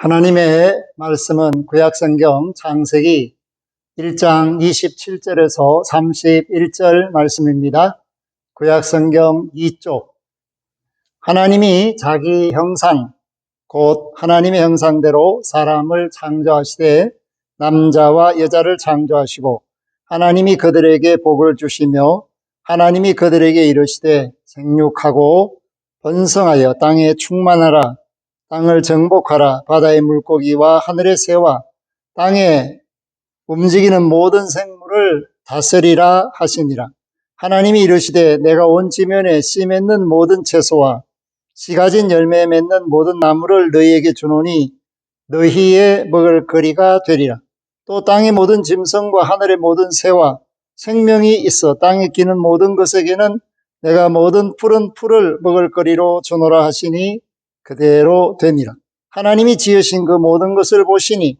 하나님의 말씀은 구약성경 창세기 1장 27절에서 31절 말씀입니다. 구약성경 2쪽. 하나님이 자기 형상, 곧 하나님의 형상대로 사람을 창조하시되 남자와 여자를 창조하시고 하나님이 그들에게 복을 주시며 하나님이 그들에게 이르시되 생육하고 번성하여 땅에 충만하라 땅을 정복하라 바다의 물고기와 하늘의 새와 땅에 움직이는 모든 생물을 다스리라 하시니라. 하나님이 이르시되 내가 온 지면에 씨 맺는 모든 채소와 씨 가진 열매 맺는 모든 나무를 너희에게 주노니 너희의 먹을 거리가 되리라. 또 땅의 모든 짐승과 하늘의 모든 새와 생명이 있어 땅에 기는 모든 것에게는 내가 모든 푸른 풀을 먹을 거리로 주노라 하시니 그대로 되니라. 하나님이 지으신 그 모든 것을 보시니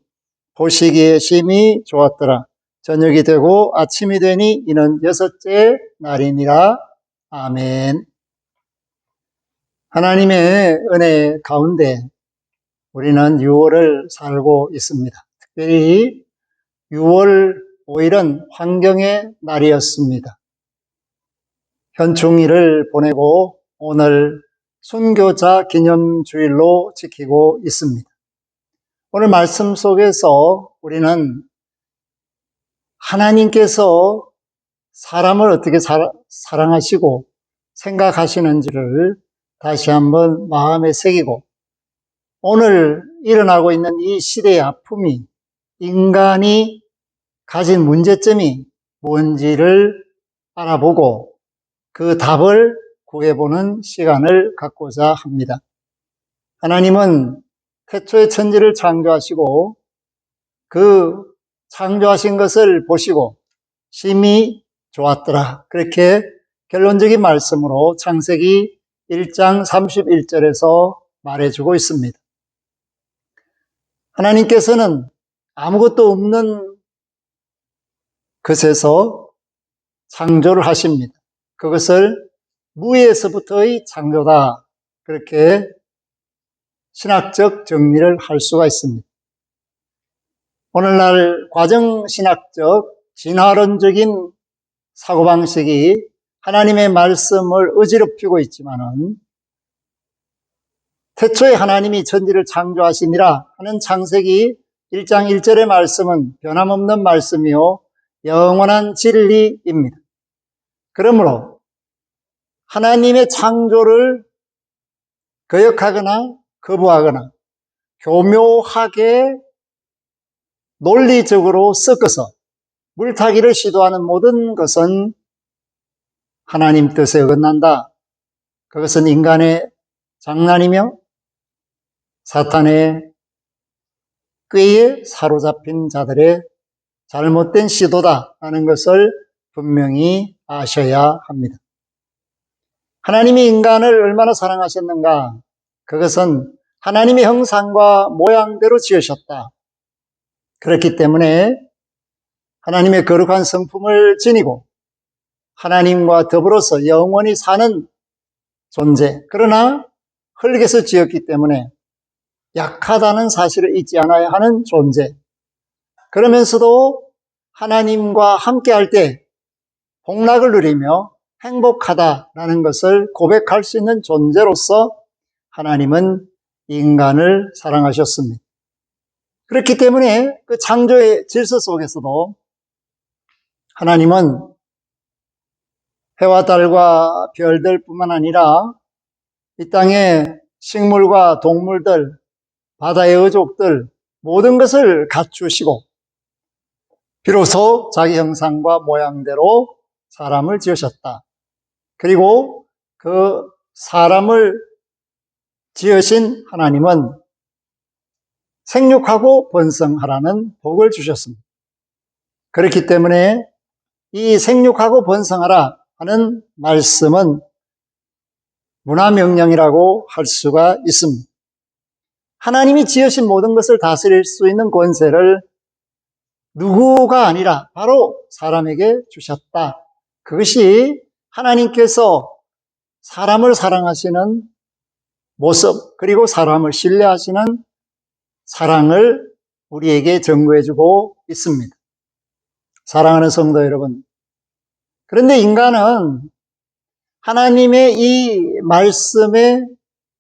보시기에 심히 좋았더라. 저녁이 되고 아침이 되니 이는 여섯째 날이니라. 아멘. 하나님의 은혜 가운데 우리는 6월을 살고 있습니다. 특별히 6월 5일은 환경의 날이었습니다. 현충일을 보내고 오늘 순교자 기념주일로 지키고 있습니다. 오늘 말씀 속에서 우리는 하나님께서 사람을 어떻게 사랑하시고 생각하시는지를 다시 한번 마음에 새기고 오늘 일어나고 있는 이 시대의 아픔이 인간이 가진 문제점이 뭔지를 알아보고 그 답을 구해보는 시간을 갖고자 합니다. 하나님은 태초의 천지를 창조하시고 그 창조하신 것을 보시고 심히 좋았더라. 그렇게 결론적인 말씀으로 창세기 1장 31절에서 말해주고 있습니다. 하나님께서는 아무것도 없는 것에서 창조를 하십니다. 그것을 무에서부터의 창조다. 그렇게 신학적 정리를 할 수가 있습니다. 오늘날 과정신학적 진화론적인 사고방식이 하나님의 말씀을 어지럽히고 있지만은 태초에 하나님이 천지를 창조하시니라 하는 창세기 1장 1절의 말씀은 변함없는 말씀이요 영원한 진리입니다. 그러므로 하나님의 창조를 거역하거나 거부하거나 교묘하게 논리적으로 섞어서 물타기를 시도하는 모든 것은 하나님 뜻에 어긋난다. 그것은 인간의 장난이며 사탄의 꾀에 사로잡힌 자들의 잘못된 시도다라는 것을 분명히 아셔야 합니다. 하나님이 인간을 얼마나 사랑하셨는가? 그것은 하나님의 형상과 모양대로 지으셨다. 그렇기 때문에 하나님의 거룩한 성품을 지니고 하나님과 더불어서 영원히 사는 존재. 그러나 흙에서 지었기 때문에 약하다는 사실을 잊지 않아야 하는 존재. 그러면서도 하나님과 함께 할 때 복락을 누리며 행복하다라는 것을 고백할 수 있는 존재로서 하나님은 인간을 사랑하셨습니다. 그렇기 때문에 그 창조의 질서 속에서도 하나님은 해와 달과 별들 뿐만 아니라 이 땅의 식물과 동물들, 바다의 어족들, 모든 것을 갖추시고 비로소 자기 형상과 모양대로 사람을 지으셨다. 그리고 그 사람을 지으신 하나님은 생육하고 번성하라는 복을 주셨습니다. 그렇기 때문에 이 생육하고 번성하라 하는 말씀은 문화명령이라고 할 수가 있습니다. 하나님이 지으신 모든 것을 다스릴 수 있는 권세를 누구가 아니라 바로 사람에게 주셨다. 그것이 하나님께서 사람을 사랑하시는 모습, 그리고 사람을 신뢰하시는 사랑을 우리에게 전거해주고 있습니다. 사랑하는 성도 여러분. 그런데 인간은 하나님의 이 말씀에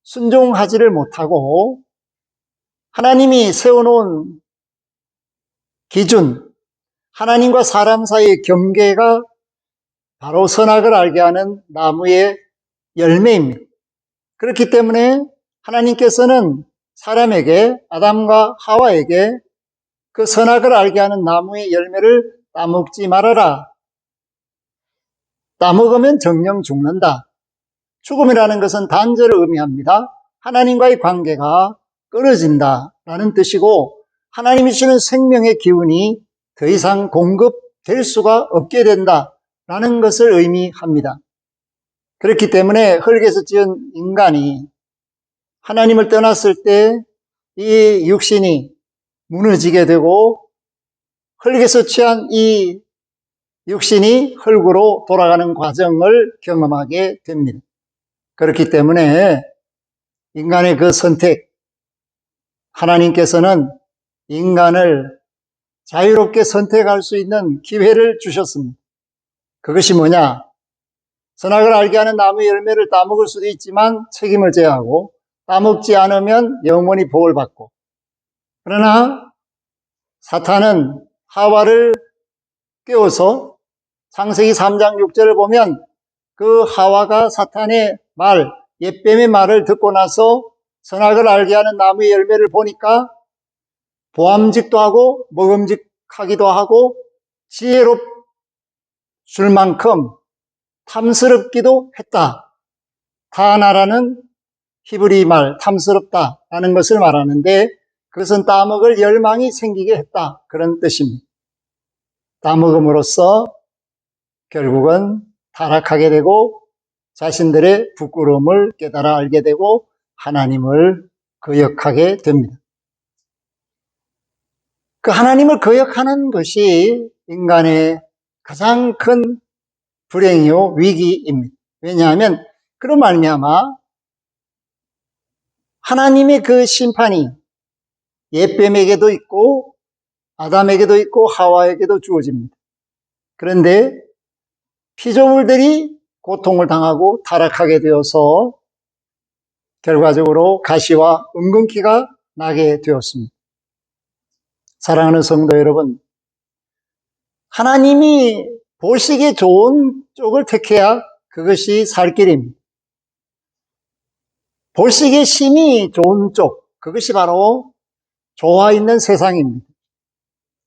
순종하지를 못하고 하나님이 세워놓은 기준, 하나님과 사람 사이의 경계가 바로 선악을 알게 하는 나무의 열매입니다. 그렇기 때문에 하나님께서는 사람에게, 아담과 하와에게 그 선악을 알게 하는 나무의 열매를 따먹지 말아라. 따먹으면 정령 죽는다. 죽음이라는 것은 단절을 의미합니다. 하나님과의 관계가 끊어진다라는 뜻이고 하나님이 주는 생명의 기운이 더 이상 공급될 수가 없게 된다 라는 것을 의미합니다. 그렇기 때문에 흙에서 지은 인간이 하나님을 떠났을 때 이 육신이 무너지게 되고 흙에서 취한 이 육신이 흙으로 돌아가는 과정을 경험하게 됩니다. 그렇기 때문에 인간의 그 선택, 하나님께서는 인간을 자유롭게 선택할 수 있는 기회를 주셨습니다. 그것이 뭐냐? 선악을 알게 하는 나무 열매를 따먹을 수도 있지만 책임을 져야 하고 따먹지 않으면 영원히 복을 받고 그러나 사탄은 하와를 깨워서 창세기 3장 6절을 보면 그 하와가 사탄의 말, 옛뱀의 말을 듣고 나서 선악을 알게 하는 나무의 열매를 보니까 보암직도 하고 먹음직하기도 하고 지혜롭 줄 만큼 탐스럽기도 했다. 다나라는 히브리 말 탐스럽다라는 것을 말하는데 그것은 따먹을 열망이 생기게 했다. 그런 뜻입니다. 따먹음으로써 결국은 타락하게 되고 자신들의 부끄러움을 깨달아 알게 되고 하나님을 거역하게 됩니다. 그 하나님을 거역하는 것이 인간의 가장 큰 불행이요 위기입니다. 왜냐하면 그런 말미암아 하나님의 그 심판이 예뱀에게도 있고 아담에게도 있고 하와에게도 주어집니다. 그런데 피조물들이 고통을 당하고 타락하게 되어서 결과적으로 가시와 은근키가 나게 되었습니다. 사랑하는 성도 여러분, 하나님이 보시기에 좋은 쪽을 택해야 그것이 살 길입니다. 보시기에 심이 좋은 쪽, 그것이 바로 좋아 있는 세상입니다.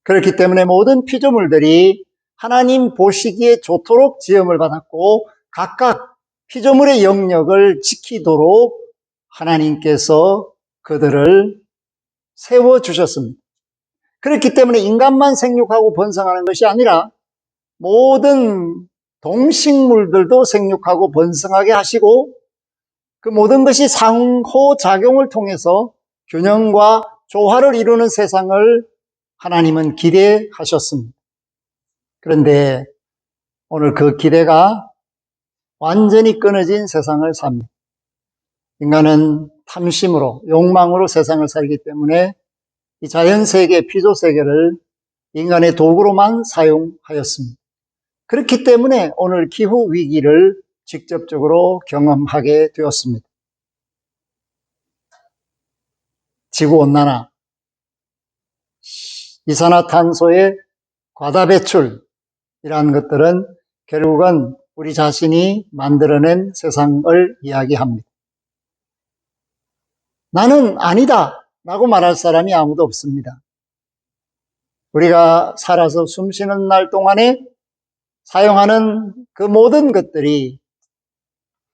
그렇기 때문에 모든 피조물들이 하나님 보시기에 좋도록 지음을 받았고 각각 피조물의 영역을 지키도록 하나님께서 그들을 세워주셨습니다. 그렇기 때문에 인간만 생육하고 번성하는 것이 아니라 모든 동식물들도 생육하고 번성하게 하시고 그 모든 것이 상호작용을 통해서 균형과 조화를 이루는 세상을 하나님은 기대하셨습니다. 그런데 오늘 그 기대가 완전히 끊어진 세상을 삽니다. 인간은 탐심으로, 욕망으로 세상을 살기 때문에 이 자연세계, 피조세계를 인간의 도구로만 사용하였습니다. 그렇기 때문에 오늘 기후 위기를 직접적으로 경험하게 되었습니다. 지구온난화, 이산화탄소의 과다 배출이라는 것들은 결국은 우리 자신이 만들어낸 세상을 이야기합니다. 나는 아니다 라고 말할 사람이 아무도 없습니다. 우리가 살아서 숨 쉬는 날 동안에 사용하는 그 모든 것들이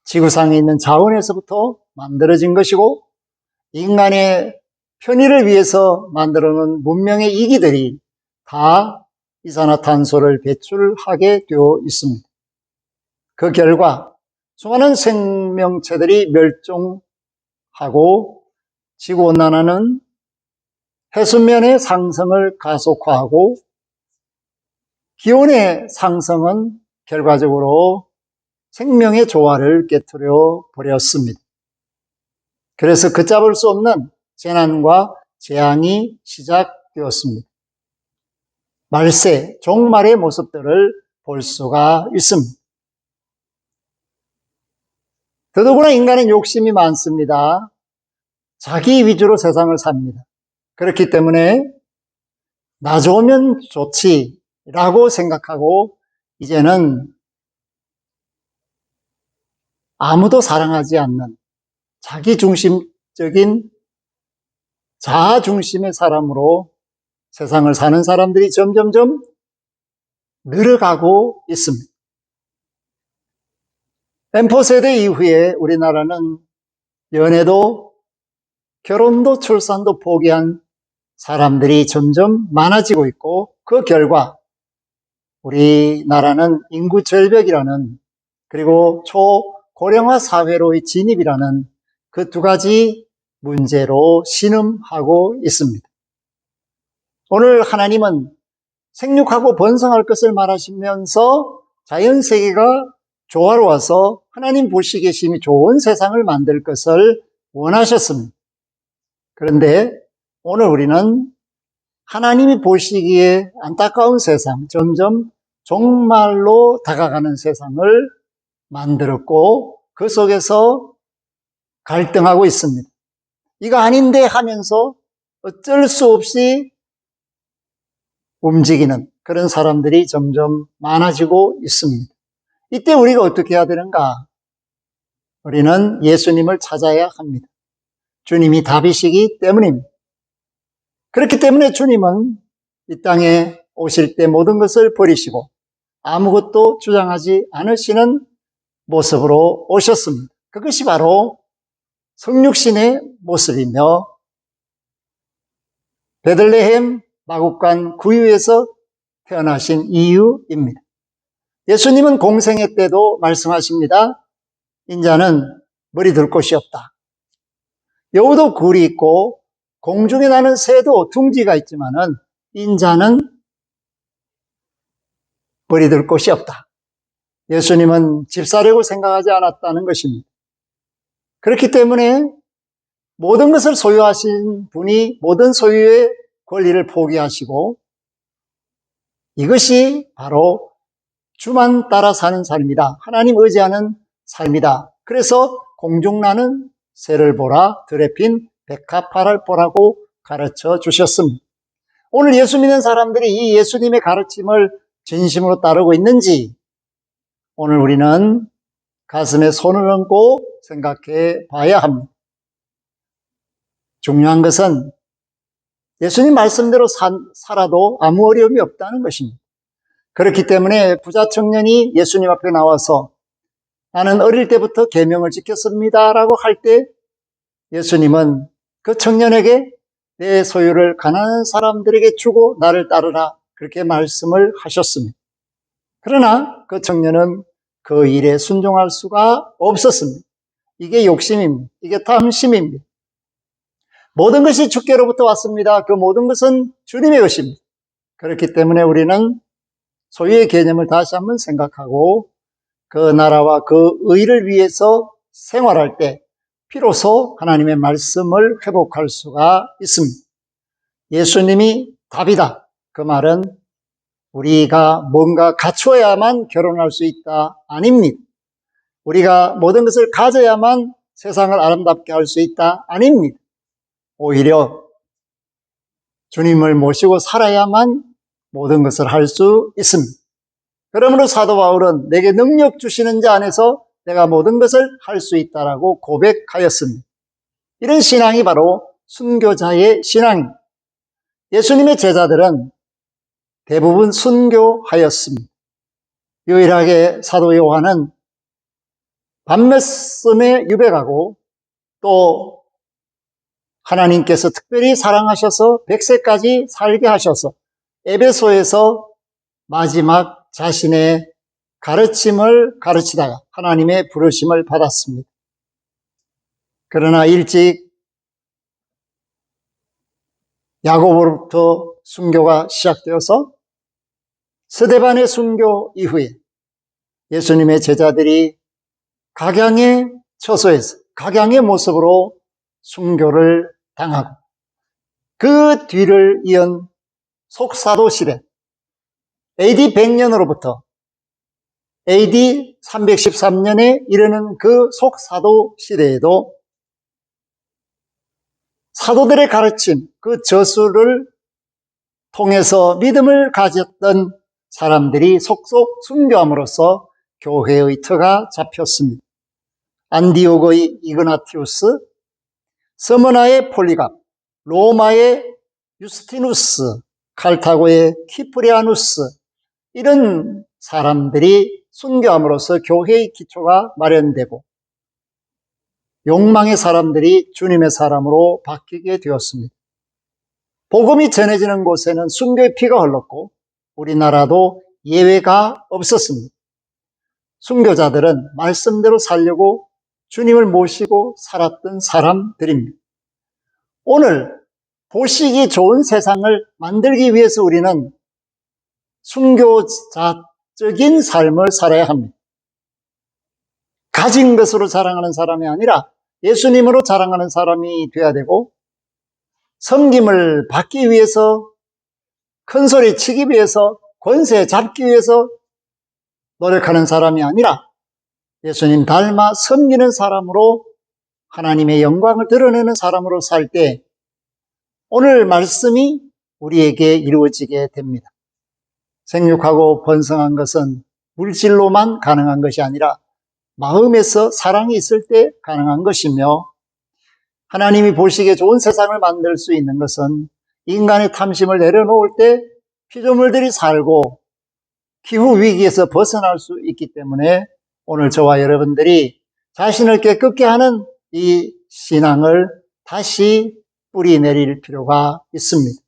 지구상에 있는 자원에서부터 만들어진 것이고 인간의 편의를 위해서 만들어 놓은 문명의 이기들이 다 이산화탄소를 배출하게 되어 있습니다. 그 결과 수많은 생명체들이 멸종하고 지구온난화는 해수면의 상승을 가속화하고 기온의 상승은 결과적으로 생명의 조화를 깨뜨려 버렸습니다. 그래서 걷잡을 수 없는 재난과 재앙이 시작되었습니다. 말세, 종말의 모습들을 볼 수가 있습니다. 더더구나 인간은 욕심이 많습니다. 자기 위주로 세상을 삽니다. 그렇기 때문에 나 좋으면 좋지라고 생각하고 이제는 아무도 사랑하지 않는 자기 중심적인 자아 중심의 사람으로 세상을 사는 사람들이 점점점 늘어가고 있습니다. 엠포 세대 이후에 우리나라는 연애도 결혼도 출산도 포기한 사람들이 점점 많아지고 있고 그 결과 우리나라는 인구 절벽이라는 그리고 초고령화 사회로의 진입이라는 그 두 가지 문제로 신음하고 있습니다. 오늘 하나님은 생육하고 번성할 것을 말하시면서 자연 세계가 조화로워서 하나님 보시기에 심히 좋은 세상을 만들 것을 원하셨습니다. 그런데 오늘 우리는 하나님이 보시기에 안타까운 세상, 점점 종말로 다가가는 세상을 만들었고 그 속에서 갈등하고 있습니다. 이거 아닌데 하면서 어쩔 수 없이 움직이는 그런 사람들이 점점 많아지고 있습니다. 이때 우리가 어떻게 해야 되는가? 우리는 예수님을 찾아야 합니다. 주님이 답이시기 때문입니다. 그렇기 때문에 주님은 이 땅에 오실 때 모든 것을 버리시고 아무것도 주장하지 않으시는 모습으로 오셨습니다. 그것이 바로 성육신의 모습이며 베들레헴 마국간 구유에서 태어나신 이유입니다. 예수님은 공생애 때도 말씀하십니다. 인자는 머리 둘 곳이 없다. 여우도 굴이 있고 공중에 나는 새도 둥지가 있지만은 인자는 머리 둘 곳이 없다. 예수님은 집사려고 생각하지 않았다는 것입니다. 그렇기 때문에 모든 것을 소유하신 분이 모든 소유의 권리를 포기하시고 이것이 바로 주만 따라 사는 삶이다. 하나님 의지하는 삶이다. 그래서 공중나는 새를 보라 들에 핀 백합화를 보라고 가르쳐 주셨습니다. 오늘 예수 믿는 사람들이 이 예수님의 가르침을 진심으로 따르고 있는지 오늘 우리는 가슴에 손을 얹고 생각해 봐야 합니다. 중요한 것은 예수님 말씀대로 산, 살아도 아무 어려움이 없다는 것입니다. 그렇기 때문에 부자 청년이 예수님 앞에 나와서 나는 어릴 때부터 계명을 지켰습니다라고 할 때 예수님은 그 청년에게 내 소유를 가난한 사람들에게 주고 나를 따르라 그렇게 말씀을 하셨습니다. 그러나 그 청년은 그 일에 순종할 수가 없었습니다. 이게 욕심입니다. 이게 탐심입니다. 모든 것이 주께로부터 왔습니다. 그 모든 것은 주님의 것입니다. 그렇기 때문에 우리는 소유의 개념을 다시 한번 생각하고 그 나라와 그 의를 위해서 생활할 때 비로소 하나님의 말씀을 회복할 수가 있습니다. 예수님이 답이다. 그 말은 우리가 뭔가 갖추어야만 결혼할 수 있다. 아닙니다. 우리가 모든 것을 가져야만 세상을 아름답게 할 수 있다. 아닙니다. 오히려 주님을 모시고 살아야만 모든 것을 할 수 있습니다. 그러므로 사도 바울은 내게 능력 주시는 자 안에서 내가 모든 것을 할 수 있다라고 고백하였습니다. 이런 신앙이 바로 순교자의 신앙입니다. 예수님의 제자들은 대부분 순교하였습니다. 유일하게 사도 요한은 밤몇음에 유백하고 또 하나님께서 특별히 사랑하셔서 100세까지 살게 하셔서 에베소에서 마지막 자신의 가르침을 가르치다가 하나님의 부르심을 받았습니다. 그러나 일찍 야고보로부터 순교가 시작되어서 스데반의 순교 이후에 예수님의 제자들이 각양의 처소에서 각양의 모습으로 순교를 당하고 그 뒤를 이은 속사도 시대 AD 100년으로부터 AD 313년에 이르는 그 속사도 시대에도 사도들의 가르침, 그 저수를 통해서 믿음을 가졌던 사람들이 속속 순교함으로써 교회의 터가 잡혔습니다. 안디오고의 이그나티우스, 서머나의 폴리갑, 로마의 유스티누스, 칼타고의 키프리아누스 이런 사람들이 순교함으로써 교회의 기초가 마련되고 욕망의 사람들이 주님의 사람으로 바뀌게 되었습니다. 복음이 전해지는 곳에는 순교의 피가 흘렀고 우리나라도 예외가 없었습니다. 순교자들은 말씀대로 살려고 주님을 모시고 살았던 사람들입니다. 오늘 보시기 좋은 세상을 만들기 위해서 우리는 순교자적인 삶을 살아야 합니다. 가진 것으로 자랑하는 사람이 아니라 예수님으로 자랑하는 사람이 되어야 되고 섬김을 받기 위해서 큰 소리 치기 위해서 권세 잡기 위해서 노력하는 사람이 아니라 예수님 닮아 섬기는 사람으로 하나님의 영광을 드러내는 사람으로 살 때 오늘 말씀이 우리에게 이루어지게 됩니다. 생육하고 번성한 것은 물질로만 가능한 것이 아니라 마음에서 사랑이 있을 때 가능한 것이며 하나님이 보시기에 좋은 세상을 만들 수 있는 것은 인간의 탐심을 내려놓을 때 피조물들이 살고 기후 위기에서 벗어날 수 있기 때문에 오늘 저와 여러분들이 자신을 깨끗게 하는 이 신앙을 다시 뿌리 내릴 필요가 있습니다.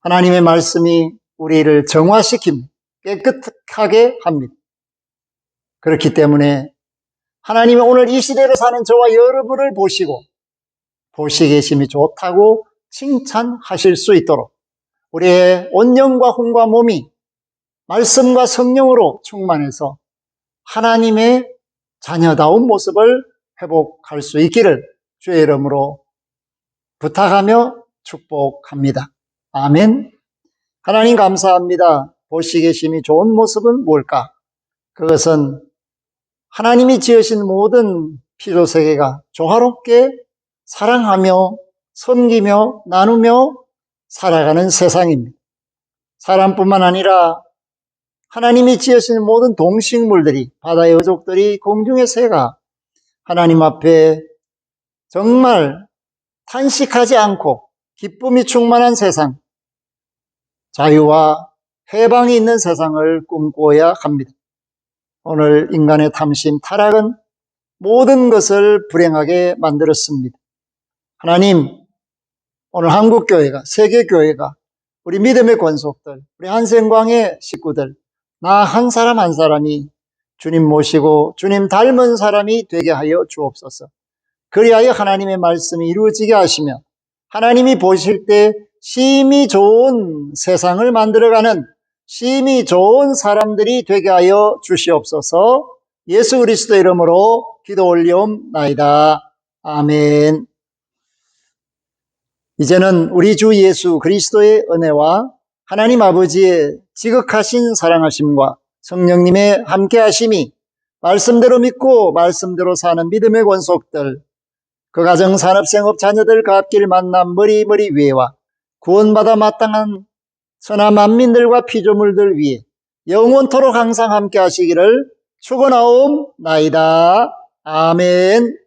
하나님의 말씀이 우리를 정화시킵니다. 깨끗하게 합니다. 그렇기 때문에 하나님이 오늘 이 시대를 사는 저와 여러분을 보시고 보시 계심이 좋다고 칭찬하실 수 있도록 우리의 온영과 혼과 몸이 말씀과 성령으로 충만해서 하나님의 자녀다운 모습을 회복할 수 있기를 주의 이름으로 부탁하며 축복합니다. 아멘. 하나님 감사합니다. 보시 계심이 좋은 모습은 뭘까? 그것은 하나님이 지으신 모든 피조 세계가 조화롭게 사랑하며 섬기며 나누며 살아가는 세상입니다. 사람뿐만 아니라 하나님이 지으신 모든 동식물들이 바다의 어족들이 공중의 새가 하나님 앞에 정말 탄식하지 않고 기쁨이 충만한 세상, 자유와 해방이 있는 세상을 꿈꿔야 합니다. 오늘 인간의 탐심, 타락은 모든 것을 불행하게 만들었습니다. 하나님, 오늘 한국교회가, 세계교회가, 우리 믿음의 권속들, 우리 한생광의 식구들, 나 한 사람 한 사람이 주님 모시고 주님 닮은 사람이 되게 하여 주옵소서. 그리하여 하나님의 말씀이 이루어지게 하시며 하나님이 보실 때 심히 좋은 세상을 만들어가는 심히 좋은 사람들이 되게 하여 주시옵소서 예수 그리스도 이름으로 기도 올리옵나이다. 아멘. 이제는 우리 주 예수 그리스도의 은혜와 하나님 아버지의 지극하신 사랑하심과 성령님의 함께하심이 말씀대로 믿고 말씀대로 사는 믿음의 권속들, 그 가정 산업 생업 자녀들 갑길 만남 머리 머리 위에와 구원받아 마땅한 선한 만민들과 피조물들 위해 영원토록 항상 함께 하시기를 축원하옵나이다. 아멘.